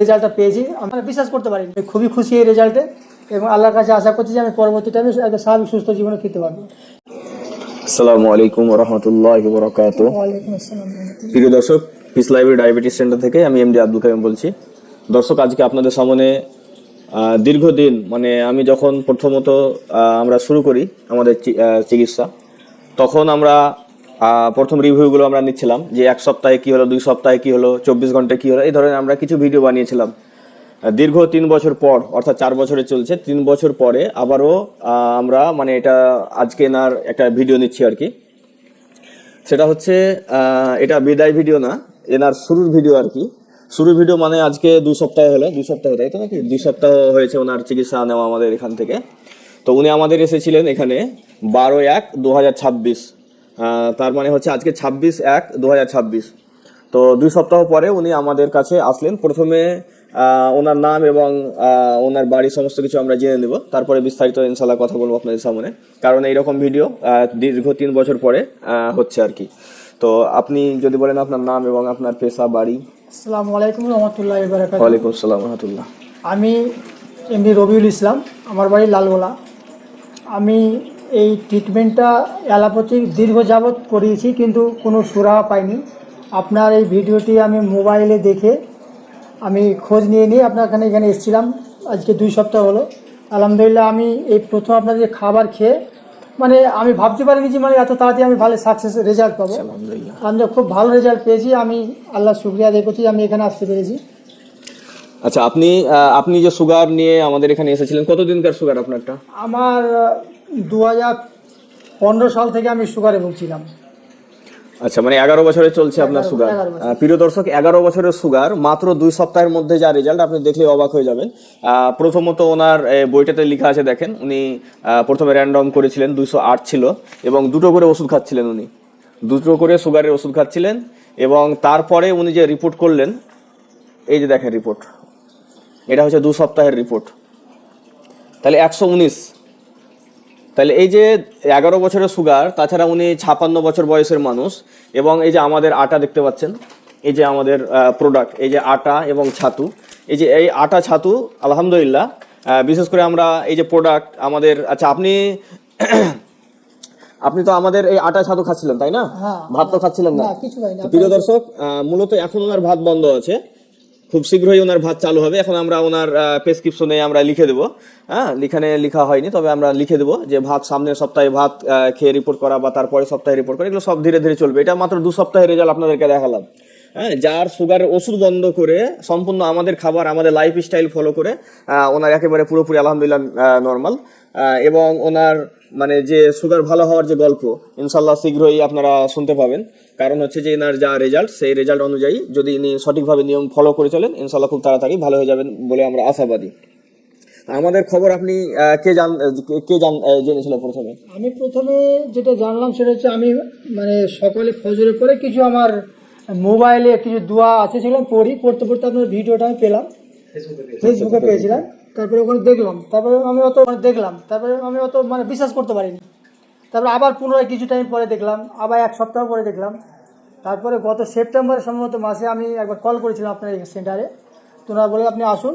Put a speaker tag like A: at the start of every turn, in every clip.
A: রেজাল্টটা পেয়েছি। আমরা বিশ্বাস করতে পারিনি। আমি খুবই খুশি এই রেজাল্টে এবং আল্লাহর কাছে আশা করছি যে আমি পরবর্তী টাইমে একটা স্বাভাবিক সুস্থ জীবনে খেতে পারব।
B: আসসালামু আলাইকুম রহমতুল্লাহ বরকাত প্রিয় দর্শক পিস লাইব্রেরি ডায়াবেটিস সেন্টার থেকে আমি এমডি আব্দুল কাইম বলছি। দর্শক আজকে আপনাদের সামনে দীর্ঘদিন মানে আমি যখন প্রথমত আমরা শুরু করি আমাদের চিকিৎসা তখন আমরা প্রথম রিভিউগুলো আমরা নিচ্ছিলাম যে এক সপ্তাহে কি হলো, দুই সপ্তাহে কি হলো, চব্বিশ ঘন্টায় কি হলো, এই ধরনের আমরা কিছু ভিডিও বানিয়েছিলাম। দীর্ঘ তিন বছর পর, অর্থাৎ চার বছরে চলছে, তিন বছর পরে আবারও আমরা মানে এটা আজকে নার একটা ভিডিও নিচ্ছি আর কি। সেটা হচ্ছে এটা বিদায় ভিডিও না, এনার শুরুর ভিডিও আর কি। শুরুর ভিডিও মানে আজকে দুই সপ্তাহ হলো, দুই সপ্তাহ তাই তো নাকি? দুই সপ্তাহ হয়েছে ওনার চিকিৎসা নেওয়া আমাদের এখান থেকে। তো উনি আমাদের এসেছিলেন এখানে বারো এক দু হাজার ছাব্বিশ। তার মানে হচ্ছে আজকে ছাব্বিশ এক দু হাজার ছাব্বিশ। তো দুই সপ্তাহ পরে উনি আমাদের কাছে আসলেন। প্রথমে ওনার নাম এবং ওনার বাড়ি সমস্ত কিছু আমরা জেনে নেব। তারপরে বিস্তারিত ইনশাল্লাহ কথা বলব আপনাদের সামনে। কারণ এইরকম ভিডিও দীর্ঘ তিন বছর পরে হচ্ছে আর কি। তো আপনি যদি বলেন আপনার নাম এবং আপনার পেশা বাড়ি।
A: আসসালামু আলাইকুম রহমতুল্লাহ
B: ওয়ালাইকুম আসসালাম রহমতুল্লাহ।
A: আমি এমডি রবিউল ইসলাম। আমার বাড়ি লালগোলা। আমি এই ট্রিটমেন্টটা অ্যালোপ্যাথিক দীর্ঘ যাবৎ করিয়েছি কিন্তু কোনো সুরাহা পাইনি। আপনার এই ভিডিওটি আমি মোবাইলে দেখে আমি খোঁজ নিয়ে নিয়ে আপনার এখানে এখানে এসেছিলাম আজকে দুই সপ্তাহ হলো। আলহামদুলিল্লাহ আমি এই প্রথম আপনাদের খাবার খেয়ে মানে আমি ভাবতে পারিনি যে মানে এত তাড়াতাড়ি আমি ভালো সাকসেস রেজাল্ট পাবো। আমি খুব ভালো রেজাল্ট পেয়েছি আমি আল্লাহ শুক্রিয়া আদায় করছি আমি এখানে আসতে পেরেছি।
B: আচ্ছা আপনি আপনি যে সুগার নিয়ে আমাদের এখানে এসেছিলেন কতদিনকার সুগার আপনারটা?
A: আমার দু হাজার পনেরো সাল থেকে আমি সুগারে ভুগছিলাম
B: আচ্ছা মানে এগারো বছরে চলছে আপনার সুগার। প্রিয় দর্শক এগারো বছরের সুগার মাত্র দুই সপ্তাহের মধ্যে যা রেজাল্ট আপনি দেখলে অবাক হয়ে যাবেন। প্রথমত ওনার বইটাতে লেখা আছে দেখেন উনি প্রথমে র্যান্ডম করেছিলেন দুইশো আট ছিল এবং দুটো করে ওষুধ খাচ্ছিলেন উনি। দুটো করে সুগারের ওষুধ খাচ্ছিলেন এবং তারপরে উনি যে রিপোর্ট করলেন এই যে দেখেন রিপোর্ট এটা হচ্ছে দু সপ্তাহের রিপোর্ট তাহলে একশো উনিশ তাহলে এই যে এগারো বছরের সুগার তাছাড়া উনি ছাপান্ন বছর বয়সের মানুষ এবং এই যে আমাদের আটা দেখতে পাচ্ছেন এই যে আমাদের প্রোডাক্ট এই যে আটা এবং ছাতু এই যে এই আটা ছাতু আলহামদুলিল্লাহ বিশেষ করে আমরা এই যে প্রোডাক্ট আমাদের আচ্ছা আপনি আপনি তো আমাদের এই আটা ছাতু খাচ্ছিলেন তাই না?
A: হ্যাঁ।
B: ভাত তো খাচ্ছিলেন না। প্রিয় দর্শক মূলত এখন ওনার ভাত বন্ধ আছে। খুব শীঘ্রই ওনার ভাত চালু হবে। এখন আমরা ওনার প্রেসক্রিপশনে আমরা লিখে দেবো। হ্যাঁ লিখানে লিখা হয়নি, তবে আমরা লিখে দেবো যে ভাত সামনের সপ্তাহে ভাত খেয়ে রিপোর্ট করা বা তারপরে সপ্তাহে রিপোর্ট করা, এগুলো সব ধীরে ধীরে চলবে। এটা মাত্র দু সপ্তাহের রেজাল্ট আপনাদেরকে দেখালাম। হ্যাঁ যার সুগারের ওষুধ বন্ধ করে সম্পূর্ণ আমাদের খাবার, আমাদের লাইফ স্টাইল ফলো করে ওনার একেবারে পুরোপুরি আলহামদুলিল্লাহ নর্মাল এবং ওনার মানে যে সুগার ভালো হওয়ার যে গল্প ইনশাল্লাহ শীঘ্রই আপনারা শুনতে পাবেন। কারণ হচ্ছে যে এনার যা রেজাল্ট সেই রেজাল্ট অনুযায়ী যদি ইনি সঠিকভাবে নিয়ম ফলো করে চলেন ইনশাল্লাহ খুব তাড়াতাড়ি ভালো হয়ে যাবেন বলে আমরা আশাবাদী। আমাদের খবর আপনি কে জান কে- জান আহ, জেনেছিল প্রথমে?
A: আমি প্রথমে যেটা জানলাম সেটা হচ্ছে আমি মানে সকালে ফজরে পরে কিছু আমার মোবাইলে কিছু দোয়া আছে সেগুলো পড়ি। পড়তে পড়তে আপনার ভিডিওটা আমি পেলাম। ফেসবুকে পেয়েছিলাম। তারপরে ওখানে দেখলাম। তারপরে আমি অত মানে দেখলাম। তারপরে আমি অত মানে বিশ্বাস করতে পারিনি। তারপরে আবার পুনরায় কিছু টাইম পরে দেখলাম। আবার এক সপ্তাহ পরে দেখলাম। তারপরে গত সেপ্টেম্বর সম্ভবত মাসে আমি একবার কল করেছিলাম আপনার এই সেন্টারে তো ওনারা বলে আপনি আসুন।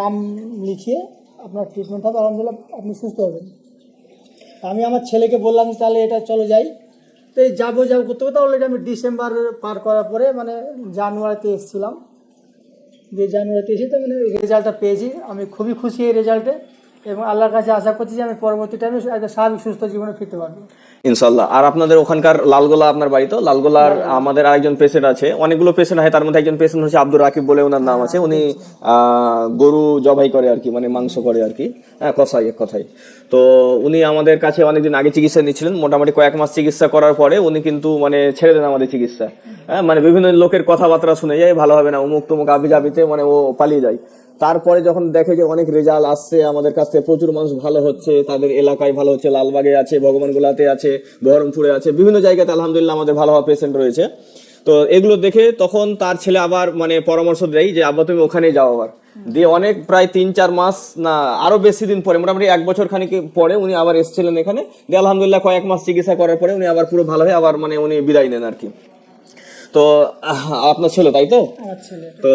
A: নাম লিখিয়ে আপনার ট্রিটমেন্ট হবে। আলহামদুলিল্লাহ আপনি সুস্থ হবেন। আমি আমার ছেলেকে বললাম যে তাহলে এটা চলো যাই। তো এই যাব যাব করতে করতে অলরেডি আমি ডিসেম্বর পার করার পরে মানে জানুয়ারিতে এসেছিলাম। যে জানুয়ারিতে এসে তো মানে রেজাল্টটা পেয়েছি। আমি খুবই খুশি এই রেজাল্টে এবং আল্লাহর কাছে আশা করছি যে আমি পরবর্তী টাইমে একটা স্বাভাবিক সুস্থ জীবনে ফিরতে পারব।
B: ইনশাল্লাহ আর আপনাদের ওখানকার লালগোলা আপনার বাড়ি তো? লালগোলার আমাদের আরেকজন পেশেন্ট আছে। অনেকগুলো পেশেন্ট হয় তার মধ্যে একজন পেশেন্ট হচ্ছে আব্দুর রাকিব বলে ওনার নাম আছে। উনি গরু জবাই করে আর কি মানে মাংস করে আর কি। হ্যাঁ কষাই এক কথায় তো উনি আমাদের কাছে অনেকদিন আগে চিকিৎসা নিচ্ছিলেন। মোটামুটি কয়েক মাস চিকিৎসা করার পরে উনি কিন্তু মানে ছেড়ে দেন আমাদের চিকিৎসা। হ্যাঁ মানে বিভিন্ন লোকের কথাবার্তা শুনে যায় ভালো হবে না অমুক তমুক আবি যাবিতে মানে ও পালিয়ে যায়। তারপরে যখন দেখে যে অনেক রেজাল্ট আসছে আমাদের কাছ থেকে প্রচুর মানুষ ভালো হচ্ছে তাদের এলাকায় ভালো হচ্ছে লালবাগে আছে ভগবানগোলাতে আছে বহরমপুরে আছে বিভিন্ন জায়গাতে আলহামদুলিল্লাহ আমাদের ভালো হওয়া পেশেন্ট রয়েছে। তো এগুলো দেখে তখন তার ছেলে আবার মানে পরামর্শ দেয় যে আব্বা তুমি ওখানে যাও আবার। দিয়ে অনেক প্রায় তিন চার মাস না আরও বেশি দিন পরে মোটামুটি এক বছর খানিক পরে উনি আবার এসেছিলেন এখানে। দিয়ে আলহামদুলিল্লাহ কয়েক মাস চিকিৎসা করার পরে উনি আবার পুরো ভালো হয়ে আবার মানে উনি বিদায় নেন আর কি। তো আপনার ছেলে তাই তো? তো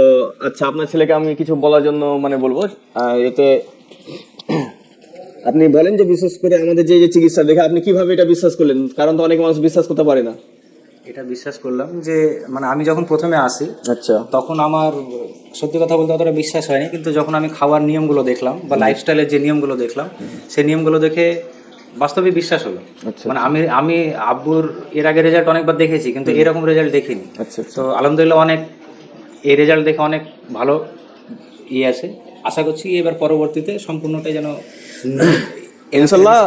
B: আচ্ছা আপনার ছেলেকে আমি কিছু বলার জন্য মানে বলব। এতে আপনি বলেন যে বিশেষ করে আমাদের যে যে চিকিৎসা দেখে আপনি কীভাবে এটা বিশ্বাস করলেন? কারণ তো অনেক মানুষ বিশ্বাস করতে পারে না।
C: এটা বিশ্বাস করলাম যে মানে আমি যখন প্রথমে আসি
B: আচ্ছা।
C: তখন আমার সত্যি কথা বলতে অতটা বিশ্বাস হয়নি কিন্তু যখন আমি খাওয়ার নিয়মগুলো দেখলাম বা লাইফস্টাইলের যে নিয়মগুলো দেখলাম সেই নিয়মগুলো দেখে বাস্তবে বিশ্বাস হলো।
B: আচ্ছা।
C: মানে আমি আমি আব্বুর এর আগে রেজাল্ট অনেকবার দেখেছি কিন্তু এরকম রেজাল্ট দেখিনি।
B: আচ্ছা
C: তো আলহামদুলিল্লাহ অনেক এই রেজাল্ট দেখে অনেক ভালো ইয়ে আছে। আশা করছি এবার পরবর্তীতে সম্পূর্ণটাই যেন
B: ইনশাল্লাহ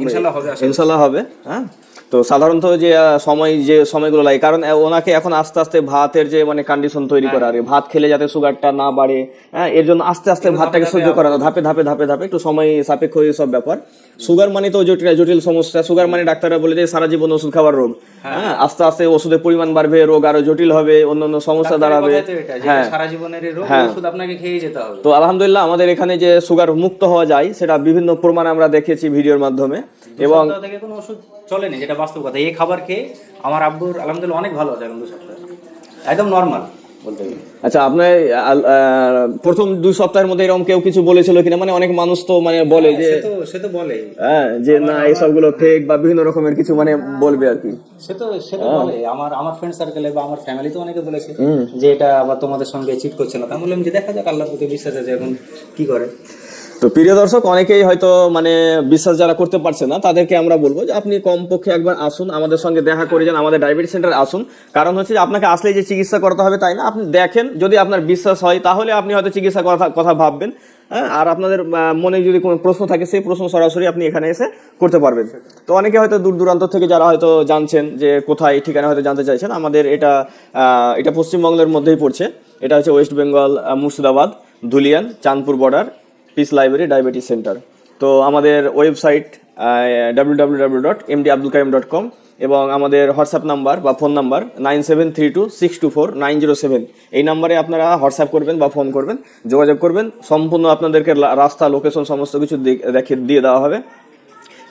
C: ইনশাল্লাহ হবে
B: ইনশাল্লাহ হবে হ্যাঁ? তো সাধারণত যে সময় যে সময়গুলো লাগে কারণ ওনাকে এখন আস্তে আস্তে ভাতের যে মানে কন্ডিশন তৈরি করা আর ভাত খেলে যাতে সুগারটা না বাড়ে হ্যাঁ এর জন্য আস্তে আস্তে ভাতটাকে সহ্য করানো ধাপে ধাপে ধাপে ধাপে একটু সময় সাপেক্ষ সব ব্যাপার। সুগার মানে তো জটিল জটিল সমস্যা। সুগার মানে ডাক্তাররা বলে যে সারা জীবন ওষুধ খাওয়ার রোগ। হ্যাঁ। আস্তে আস্তে ওষুধের পরিমাণ বাড়বে রোগ আরও জটিল হবে অন্যান্য সমস্যা দাঁড়াবে। হ্যাঁ।
C: সারা জীবনের রোগ ওষুধ আপনাকে খেয়ে যেতে হবে।
B: তো আলহামদুলিল্লাহ আমাদের এখানে যে সুগার মুক্ত হওয়া যায় সেটা বিভিন্ন প্রমাণ আমরা দেখেছি ভিডিওর মাধ্যমে। এবং
C: চলেনি যেটা বাস্তব কথা। এই খাবার খেয়ে আমার আব্বুর আলহামদুলিল্লাহ অনেক ভালো আছে এখন দু সপ্তাহ। একদম নর্মাল বলতে গেলে।
B: আচ্ছা আপনার আহ, প্রথম দুই সপ্তাহের মধ্যে এরকম কেউ কিছু বলেছিল কিনা? মানে অনেক মানুষ তো মানে বলে যে
C: সে তো সে তো বলে
B: হ্যাঁ যে না এইসবগুলো ফেক বা বিভিন্ন রকমের কিছু মানে বলবে আর কি।
C: সে তো সে তো বলে। আমার আমার ফ্রেন্ড সার্কেলে বা আমার ফ্যামিলিতে অনেকে বলেছে যে এটা আবার তোমাদের সঙ্গে চিট করছে না তা আমি বললাম যে দেখা যাক আল্লাহর প্রতি বিশ্বাস আছে এখন কি করে।
B: তো প্রিয় দর্শক, অনেকেই হয়তো মানে বিশ্বাস যারা করতে পারছে না, তাদেরকে আমরা বলব যে আপনি কমপক্ষে একবার আসুন, আমাদের সঙ্গে দেখা করে যান, আমাদের ডায়াবেটিস সেন্টারে আসুন। কারণ হচ্ছে যে আপনাকে আসলে যে চিকিৎসা করতে হবে তাই না? আপনি দেখেন, যদি আপনার বিশ্বাস হয়, তাহলে আপনি হয়তো চিকিৎসা কথা কথা ভাববেন। হ্যাঁ আর আপনাদের মনে যদি কোনো প্রশ্ন থাকে, সেই প্রশ্ন সরাসরি আপনি এখানে এসে করতে পারবেন। তো অনেকে হয়তো দূর দূরান্ত থেকে যারা হয়তো জানছেন যে কোথায়, ঠিকানা হয়তো জানতে চাইছেন, আমাদের এটা এটা পশ্চিমবঙ্গের মধ্যেই পড়ছে। এটা হচ্ছে West Bengal Murshidabad, Dhulian, Chandpur border. Peace library diabetes centre তো আমাদের website W W dot Abdul dot com এবং আমাদের হোয়াটসঅ্যাপ নাম্বার বা phone number nine seven three two six two four nine zero seven এই নাম্বারে আপনারা WhatsApp করবেন বা ফোন করবেন, যোগাযোগ করবেন। সম্পূর্ণ আপনাদেরকে রাস্তা লোকেশন সমস্ত কিছু দেখে, দিয়ে দেওয়া হবে।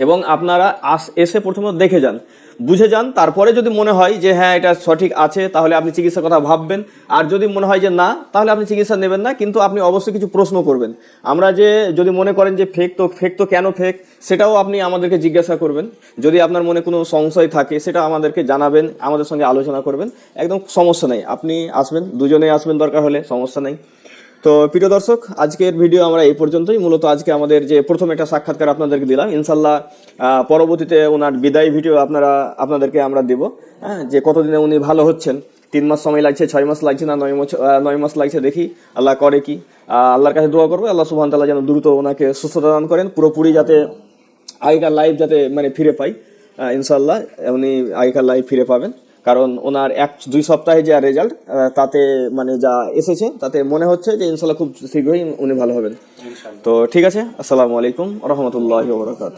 B: এবং আপনারা আস, এসে প্রথমে দেখে যান বুঝে যান, তারপরে যদি মনে হয় যে হ্যাঁ এটা সঠিক আছে, তাহলে আপনি চিকিৎসার কথা ভাববেন। আর যদি মনে হয় যে না, তাহলে আপনি চিকিৎসা নেবেন না, কিন্তু আপনি অবশ্যই কিছু প্রশ্ন করবেন। আমরা যে, যদি মনে করেন যে ফেক তো ফেক তো কেন ফেক সেটাও আপনি আমাদেরকে জিজ্ঞাসা করবেন। যদি আপনার মনে কোনো সংশয় থাকে, সেটা আমাদেরকে জানাবেন, আমাদের সঙ্গে আলোচনা করবেন। একদম সমস্যা নেই, আপনি আসবেন, দুজনেই আসবেন দরকার হলে, সমস্যা নেই। তো প্রিয় দর্শক, আজকের ভিডিও আমরা এই পর্যন্তই। মূলত আজকে আমাদের যে প্রথম একটা সাক্ষাৎকার আপনাদেরকে দিলাম। ইনশাল্লাহ পরবর্তীতে ওনার বিদায় ভিডিও আপনারা, আপনাদেরকে আমরা দেব। হ্যাঁ যে কতদিনে উনি ভালো হচ্ছেন। তিন মাস সময় লাগছে, ছয় মাস লাগছে না, নয় মাস নয় মাস লাগছে দেখি আল্লাহ করে কি। আল্লাহর কাছে দোয়া করব, আল্লাহ সুবহান তাআলা যেন দ্রুত ওনাকে সুস্থতা দান করেন, পুরোপুরি যাতে আগেকার লাইফ যাতে মানে ফিরে পাই। ইনশাল্লাহ উনি আগেকার লাইফ ফিরে পাবেন। কারণ ওনার এক দুই সপ্তাহে যা রেজাল্ট তাতে মানে যা এসেছে তাতে মনে হচ্ছে যে ইনশাল্লাহ খুব শীঘ্রই উনি ভালো হবেন। তো ঠিক আছে আসসালামু আলাইকুম রহমতুল্লাহ বরকাত